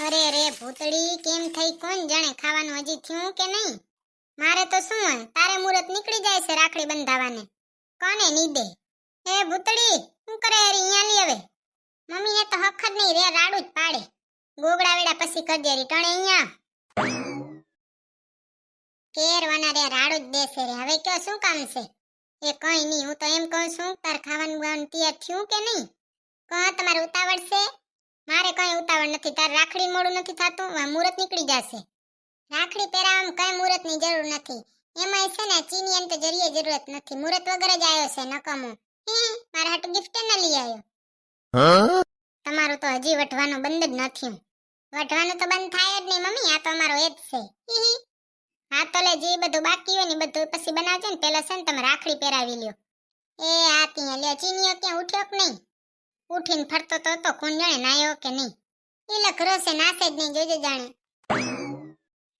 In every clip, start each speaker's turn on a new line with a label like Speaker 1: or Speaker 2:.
Speaker 1: અરે રે ભૂતડી કેમ થઈ? કોણ જાણે ખાવાનું હજી થયું કે નહીં? મારે તો શું તારે મુહૂર્ત નીકળી જાય છે રાખડી બંધાવાને. કોને નીદે? એ ભૂતડી શું કરે હેરી અહીંયા લી હવે? મમ્મીને તો હક જ નહીં રે, રાડું જ પાડે. ગોગડા વેડા પછી કરજે રી ટણે અહીંયા. કેરવાના રે, રાડું જ દેશે રે. હવે કયો શું કામ છે? એ કઈ નહીં, હું તો એમ કહું છું, તાર ખાવાનું તૈયાર થયું કે નહીં? કહો, તમારે ઉતાવળ છે? મારે કઈ ઉતાવળ નથી તાર રાખડી મોડું નથી થતું મુહૂર્ત નીકળી જશે. રાખડી પહેરાવામાં કઈ મુહૂર્તની જરૂર નથી. એમાં છે ને ચીની અંત જરીએ જરૂરત નથી. મુહૂર્ત વગર જ આવ્યો છે નકમો. હે મારા હાટ ગિફ્ટ ન લઈ આવ્યો તમારું તો હજી વઢવાનું બંધ જ નથી વઢવાનું તો બંધ થાય જ નહીં મમ્મી આ તો અમારો એ જ છે. હી હી. હા તો લે જે બધું બાકી હોય ને બધું પછી બનાવજો ને પેલા છે ને તમે રાખડી પહેરાવી લ્યો. એ આ ત્યાં લ્યો ચીનીઓ ત્યાં ઉઠ્યો કે નહીં? ઉઠીને ફરતો તો તો કોણ જાણે નાયો કે નહીં. એ લખરો છે, નાસે જ નહીં, જોજે જાણે.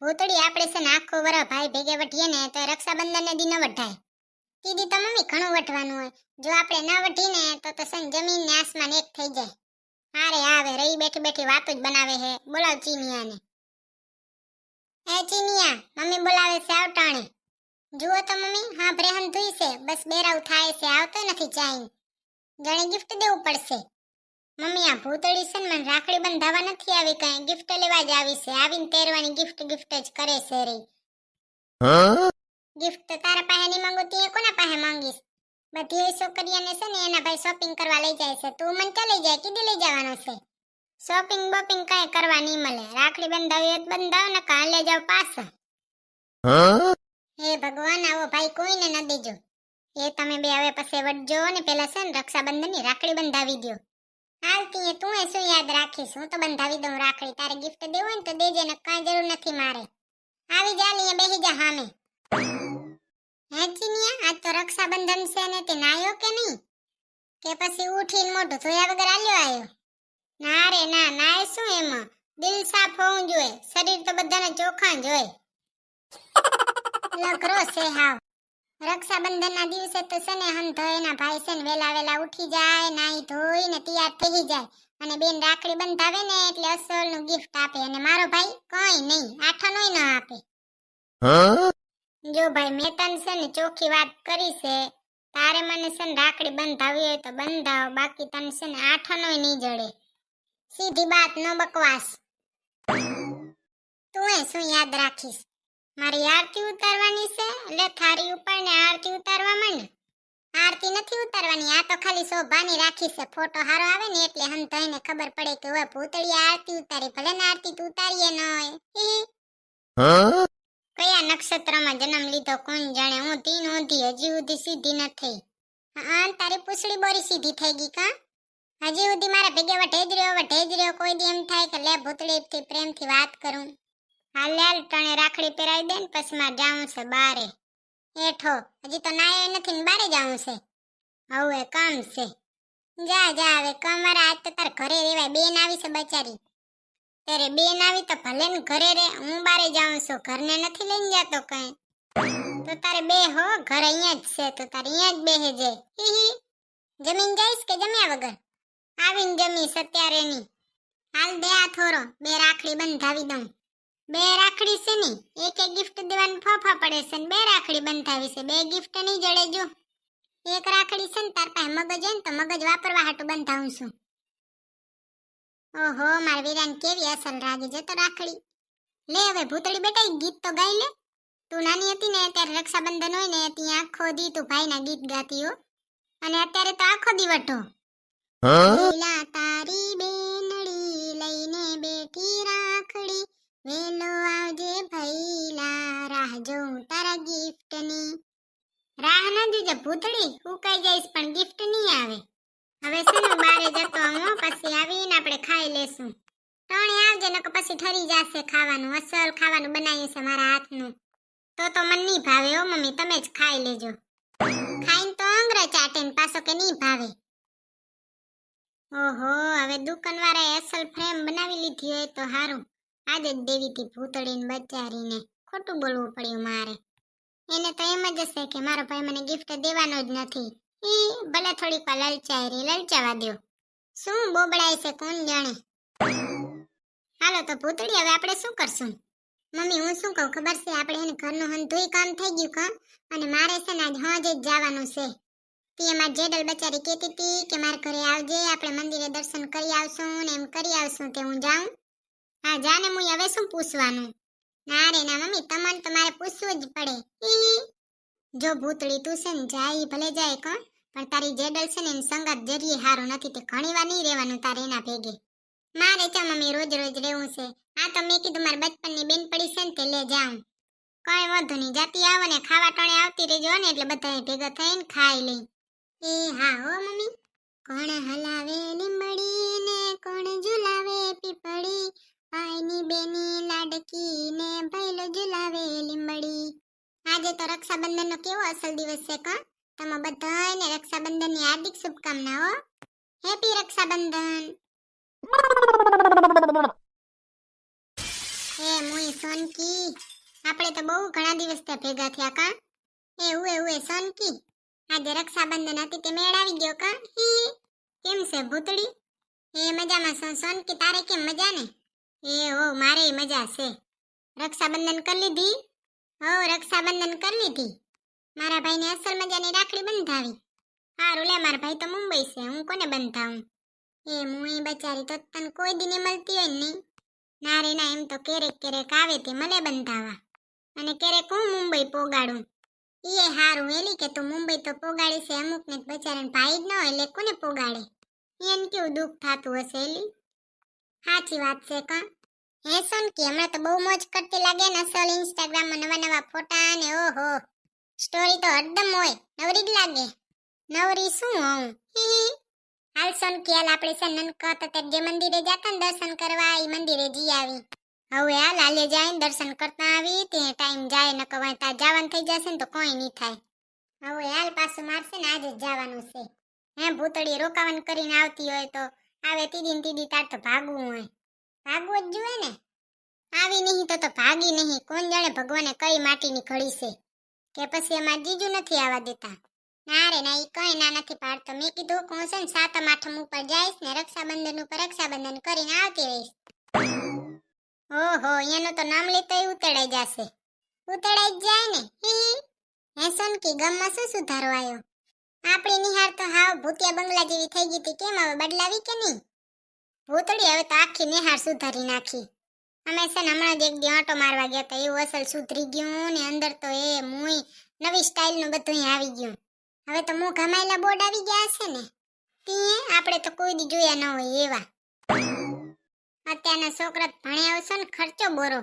Speaker 1: ભૂતડી આપણે છે ને, આખો વરા ભાઈ ભેગે વઠીએ ને, તો રક્ષાબંધન ને દી ન વઢાય. દીદી તો મમ્મી ઘણું વઢવાનું હોય. જો આપણે ન વઢીને, તો તો સન જમીન ને આસમાન એક થઈ જાય. હારે આવે, રહી બેઠી બેઠી વાતો જ બનાવે હે બોલાવ ચીનિયાને. એ ચીનિયા, મમ્મી બોલાવે છે આવટાણે જુઓ તો મમ્મી હા બ્રેહન ધુઈ છે. બસ બેરાવ થાય છે, આવતો નથી ચાઈન. જાણે ગિફ્ટ દેવું પડશે. મમ્મી આ ભૂતળી છે ને મને રાખડી બંધાવા નથી આવી કઈ. ગિફ્ટ લેવા જ આવી છે. આવીને પહેરવાની ગિફ્ટ ગિફ્ટ જ કરે છે રે. ગિફ્ટ તારા પાસે નહીં માંગુ તી કોના પાસે માંગીશ? બધી છોકરીઓને છે ને એના ભાઈ શોપિંગ કરવા લઈ જાય છે. તું મને ચાલી જાય કીધી લઈ જવાનો છે. શોપિંગ બોપિંગ કઈ કરવા નહીં મળે. રાખડી બંધાવી હોય બંધાવ ને કાલે જાવ પાછા. હે ભગવાન આવો ભાઈ કોઈને ન દેજો. એ તમે બે હવે પછી વટજો ને પેલા છે ને રક્ષાબંધનની રાખડી બંધાવી દ્યો. હાલતી તું એ શું યાદ રાખીશ? હું તો બંધાવી દઉં રાખડી. તારે ગિફ્ટ દેવું હોય ને તો દેજે ને કાંઈ જરૂર નથી મારે. આવી જા ને બેહી જા હામે. હે આજ તો રક્ષાબંધન છે ને, તે નાયો કે નહીં? કે પછી ઉઠીને મોઢું ધોયા વગર આલ્યો આવ્યો? ના રે, ના, નાય શું એમાં? દિલ સાફ હોવું જોઈએ. શરીર તો બધાને ચોખ્ખા જોઈએ લખરો છે હાવ. રક્ષાબંધનના દિવસે તો છે ને એના ભાઈ છે ને વેલા વેલા ઉઠી જાય નાઈ ધોઈ ને તૈયાર થઈ જાય. અને બેન રાખડી બંધાવે ને એટલે અસલનું ગિફ્ટ આપે. અને મારો ભાઈ કઈ નહીં આઠાનોય ન આપે. જો ભાઈ મેં તને છે ને ચોખ્ખી વાત કરી છે તારે મને છે ને રાખડી બંધાવી હોય તો બંધાવ બાકી તને છે ને આઠાનોય નહીં જડે. સીધી બાત નો બકવાસ. તું એ શું યાદ રાખીશ? મારી આરતી ઉતારવાની છે એટલે થારી ઉપર ને આરતી ઉતારવા માંડ. આરતી નથી ઉતારવાની આ તો ખાલી શોભાની રાખી છે. ફોટો હારો આવે ને એટલે હમ થઈને ખબર પડે કે હવે ભૂતળી આરતી ઉતારી ભલે ને આરતી તો ઉતારીએ ન હોય. કયા નક્ષત્રમાં જન્મ લીધો કોણ જાણે હું તીન ઊંધી હજી સુધી સીધી નથી. હા તારી પૂછડી બોરી સીધી થઈ ગઈ કા? હજી સુધી મારા ભેગે વઢેજ રહ્યો વઢેજ રહ્યો કોઈ દી એમ થાય કે લે ભૂતળી પ્રેમથી વાત કરું. હાલ હાલ તણે રાખડી પહેરાવી દે ને પછી મારે જાવું છે બારે. હેઠો. હજી તો નાય નથી ને બારે જાવું છે. હવે કામ છે. જા જા, હવે કમર આજ તો તાર ઘરે રેવાય. બેન આવી છે બચારી. ત્યારે બેન આવી તો ભલે ને ઘરે રે. હું બારે જાઉં છું. ઘરને નથી લઈને જતો કઈ. તો તારે બે હો, ઘર અહીંયા જ છે. તો તારે અહીંયા જ બેહે જે. જમીન જઈશ કે જમ્યા વગર? આવીને જમીશ અત્યારે ની હાલ દે આ થોરો બે રાખડી બંધાવી દઉં. બે રાખડી છે ને. એક એક ગિફ્ટ દેવાનું ફાફા પડે છે ને બે રાખડી બંધાવી છે. બે ગિફ્ટ નહીં જડે જો. એક રાખડી છે ને તાર પાસે મગજ હોય ને તો મગજ વાપરવા હાટું બંધાવું છું. ઓહો માર વીરાન કેવી અસર રાગી જતો રાખડી. લે હવે ભૂતળી બેટા ગીત તો ગાઈ લે. તું નાની હતી ને ત્યારે રક્ષાબંધન હોય ને ત્યાં આખો દી તું ભાઈના ગીત ગાતી હો. અને અત્યારે તો આખો દી લીલા તારી બેનડી લઈને બેઠી રાખડી. વેલો આવજે ભઈલા, રાહ જોઉં તારા ગિફ્ટની. રાહ ના જોજે ભૂતળી ઉકાઈ જઈશ પણ ગિફ્ટ નહીં આવે. હવે છે ને બારે જતો હું, પછી આવીને આપણે ખાઈ લેશું. ટણે આવજે, નકર પછી ઠરી જશે ખાવાનું, અસલ ખાવાનું બનાવ્યું છે મારા હાથનું. તો તો મને નહીં ભાવે હો મમ્મી, તમે જ ખાઈ લેજો. ખાઈને તો આંગળા ચાટે પાછો કે નહીં ભાવે. ઓહો, હવે દુકાનવાળાએ અસલ ફ્રેમ બનાવી લીધી હોય તો સારું આજે જ દેવી હતી ભૂતળીને બચારીને ખોટું બોલવું પડ્યું મારે. એને તો એમ જ હશે કે મારો ભાઈ મને ગિફ્ટ દેવાનો જ નથી. એ ભલે થોડીક વાર લલચાય રે લલચાવા દો શું બોબડાય છે કોણ જાણે? હાલો તો ભૂતળી, હવે આપણે શું કરશું? મમ્મી, હું શું કહું? ખબર છે આપણે એને ઘરનું હંધુય કામ થઈ ગયું કા અને મારે છે ને આજ હોજ જ જવાનું છે. તે એમાં જેડલ બચારી કહેતી હતી કે મારા ઘરે આવજે, આપણે મંદિરે દર્શન કરી આવશું ને એમ કરી આવશું તે હું જાઉં. હા, જાને હું હવે શું પૂછવાનું? ના રે, ના, મમ્મી, તમને તમારે મારે પૂછવું જ પડે. જો ભૂતળી તું છે ને, જાય ભલે જાય કોણ, પણ તારી જેડલ છે ને, એની સંગાત જરીએ હારું નથી, તે ઘણી વાર નહીં રહેવાનું તારે એના ભેગે. મારે ચા, મમ્મી, રોજ રોજ રહેવું છે. આ તો મેં કીધું મારા બચપનની બેન પડી છે ને, તે લે જાઉં. કઈ વાંધો નહીં, જાતી આવો ને, ખાવા ટાણે આવતી રહેજો ને, એટલે બધા ભેગા થઈને ખાઈ લઈ. એ હા, હો, મમ્મી. કોણ હલાવે? આજે તો રક્ષાબંધનનો કેવો અસલ દિવસ છે કા તમે બધાને રક્ષાબંધનની હાર્દિક શુભકામનાઓ હેપી રક્ષાબંધન. એ મુઈ સોનકી. આપણે તો બહુ ઘણા દિવસ ત્યાં ભેગા થયા કા એ ઉએ ઉએ સોનકી. આજે રક્ષાબંધન હતી, તે મેળ આવી ગયો કા હી. કેમ છે, ભૂતળી? એ મજામાં છો, સોનકી? તારે કેમ મજા ને એ, હો, મારે મજા છે. રક્ષાબંધન કરી લીધી. હો રક્ષાબંધન કરી લીધી. મારા ભાઈને અસલ મજાની રાખડી બંધાવી. હારું લે, મારા ભાઈ તો મુંબઈ છે, હું કોને બંધાવું? એ મુઈ બચારી તો તને કોઈ દિને મળતી હોય નહીં. ના ના, એમ તો ક્યારેક ક્યારેક આવે તે મને બંધાવા. અને ક્યારેક હું મુંબઈ પોગાડું. એ હારું એલી કે તું મુંબઈ તો પોગાડી છે અમુક ને બચારાને ભાઈ જ ન હોય, એટલે કોને પોગાડે? એને કેવું દુઃખ થતું હશે એલી સાચી વાત છે કા? હે સોનકી, હમણાં તો બહુ મોજ કરતી લાગે ને અસલ ઇન્સ્ટાગ્રામમાં નવા નવા ફોટા ને ઓહો. સ્ટોરી તો હરદમ હોય, નવરી જ લાગે. નવરી શું હોઉં. હાલ સોનકી, હાલ આપણે છે નનકા તો ત્યારે જે મંદિરે જતા ને દર્શન કરવા એ મંદિરે જઈ આવી. હવે હાલ, હાલે જાય ને દર્શન કરતા આવી, તે ટાઈમ જાય, ન કવાય, તા જવાનું થઈ જશે ને તો કોઈ નહીં થાય. હવે હાલ પાછું મારશે ને આજે જ જવાનું છે. હે ભૂતળી રોકાવાનું કરીને આવતી હોય તો, આવે તીદી તીદી તાર તો ભાગવું હોય. ભાગવું જ જોઈએ ને? આવી નહીં તો તો ભાગી નહીં. કોણ જાણે ભગવાને કઈ માટીની ઘડી છે? કે પછી અમાર જીજુ નથી આવવા દેતા? ના રે, ના એ કઈ ના નથી પાડતો. મેં કીધું કે છે ને સાતમ, આઠમ ઉપર જઈશ ને રક્ષાબંધન ઉપર રક્ષાબંધન કરીને આવતી રહીશ. ઓહો એનું તો નામ લેતો ઉતેડાઈ જશે. ઉતેડાઈ જાય ને? હી કે સોનકી, ગામમાં શું સુધારો આવ્યો? આપણી નિહાર તો હાવ ભૂતિયા બંગલા જેવી થઈ ગઈ હતી. કેમ હવે બદલાવી કે નહીં? ભૂતળી હવે તો આખી નિહાર સુધારી નાખી. અમે છે ને હમણાં જ એક દી આંટો મારવા ગયા હતા એવું અસલ સુધરી ગયું ને અંદર તો એ મુઈ નવી સ્ટાઇલનું બધું આવી ગયું. હવે તો મું ઘમાયેલા બોર્ડ આવી ગયા છે ને, તીએ આપણે તો કોઈ દી જોયા ન હોય એવા. અત્યારના છોકરા ભણ્યા આવશો ને ખર્ચો બોરો.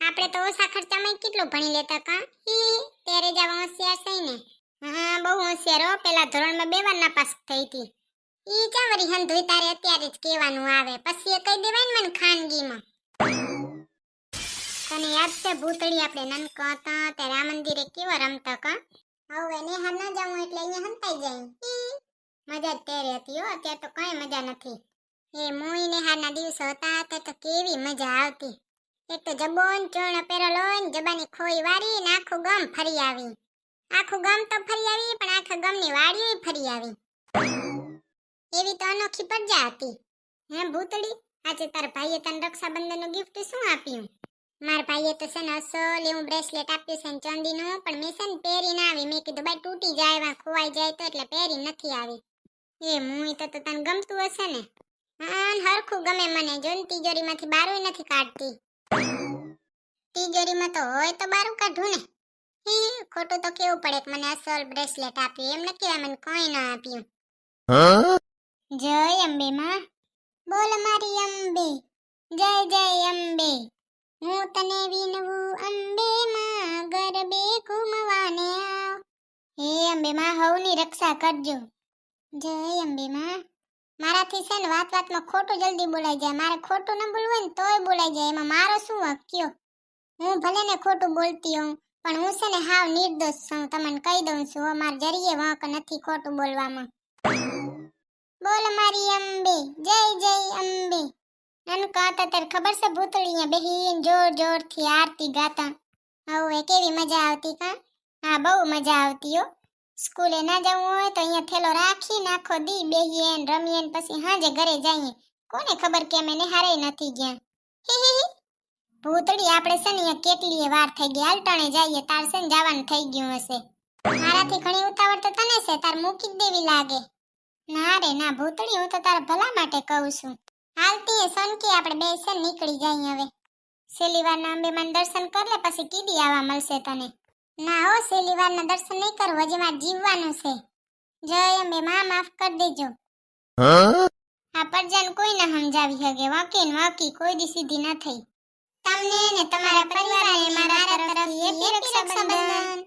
Speaker 1: આપણે તો ઓછા ખર્ચામાં કેટલું ભણી લેતા કા? હી ત્યારે જ આવા હોશિયાર થઈ ને. હા, બહુ હોશિયાર હો, પેલા ધોરણમાં બે વાર નાપાસ થઈ હતી ઈ ક્યાં વળી હંધુઈ તારે અત્યારે જ કહેવાનું આવે. પછી એ કહી દેવાય ને મને ખાનગીમાં. તને યાદ છે, ભૂતળી આપણે નનકો હતા, ત્યારે આ મંદિરે કેવા રમતા કા હવે નેહા ન જાઉં એટલે અહીંયા હંતાઈ જાય. મજા જ તેરે હતી અત્યારે તો કઈ મજા નથી. એ મોઈ નેહાના દિવસો હતા તે તો કેવી મજા આવતી. એક તો જબોન, ચૂર્ણ પહેરેલો ને, જબાની ખોઈ વારી ને આખું ગમ ફરી આવી. આખું ગમ તો ફરી આવી, પણ આખા ગમની વાડીઓ ફરી આવી. એવી તો અનોખી પ્રજા હતી. હે ભૂતળી, આજે તાર ભાઈએ તને રક્ષાબંધનનું ગિફ્ટ શું આપ્યું? માર ભાઈએ તો છે ને અસલ એવું બ્રેસલેટ આપ્યું છે ચાંદીનું, પણ મેં છે ને પહેરી ના આવી. મેં કીધું ભાઈ તૂટી જાય એમાં ખોવાઈ જાય તો એટલે પહેરી નથી આવી. એ મુઈ તો તને ગમતું હશે ને? હા હરખું ગમે મને. જો ને તિજોરીમાંથી બારું નથી કાઢતી. તિજોરીમાં તો હોય તો બારું કાઢું ને. હે, ખોટું તો કેવું પડે કે મને અસલ બ્રેસલેટ આપ્યું? એમ ન કહેવાય, મને કોઈ ન આપ્યું. જય અંબે માં. બોલ મારી અંબે, જય જય અંબે. હું તને વિનવું અંબે માં, ગરબે ઘૂમવાને આવ. હે અંબે માં, હવની રક્ષા કરજો. જય અંબે માં. મારાથી છે ને વાત વાતમાં ખોટું જલ્દી બોલાઈ જાય. મારે ખોટું ન બોલવું હોય ને તોય બોલાઈ જાય. એમાં મારો શું હક? કયો? હું ભલે ને ખોટું બોલતી હોઉં, પણ હું છે ને હાવ નિર્દોષ છું. તમને કહી દઉં છું અમાર જરીએ વાંક નથી ખોટું બોલવામાં. બોલ મારી અંબે જય જય અંબે નનકા હતા ત્યારે ખબર છે ભૂતળીયા બેહીન જોર જોરથી આરતી ગાતા હવે કેવી મજા આવતી કા હા બહુ મજા આવતી હો સ્કૂલે ના જવું હોય તો અહીંયા થેલો રાખીને આખો દી બેહીએ ને રમીએ ને પછી હાંજે ઘરે જઈએ। કોને ખબર કે અમે નિહારે નથી ગયા? ભૂતડી, આપણે છે ને અહીંયા કેટલીય વાર થઈ ગઈ, હાલ ટાણે જઈએ, તાર છે ને જવાનું થઈ ગયું હશે. મારાથી ઘણી ઉતાવળ તો તને છે, તાર મૂકી જ દેવી લાગે. ના રે ના ભૂતળી હું તો તારા ભલા માટે કહું છું. હાલતી એ સનકી આપણે બે છે નીકળી જાય હવે. શેલીવારના અંબેમાન દર્શન કર લે પછી કીડી આવા મળશે તને. ના હો શેલીવારના દર્શન નહીં કરવું હજી મારે જીવવાનું છે. જય અંબે માં માફ કરી દેજો. આ પરજાન કોઈ ના સમજાવી શકે વાકી ને વાકી કોઈ દી સીધી ન થઈ. તમને ને તમારા પરિવારને મારા તરફથી હેપી રક્ષાબંધન.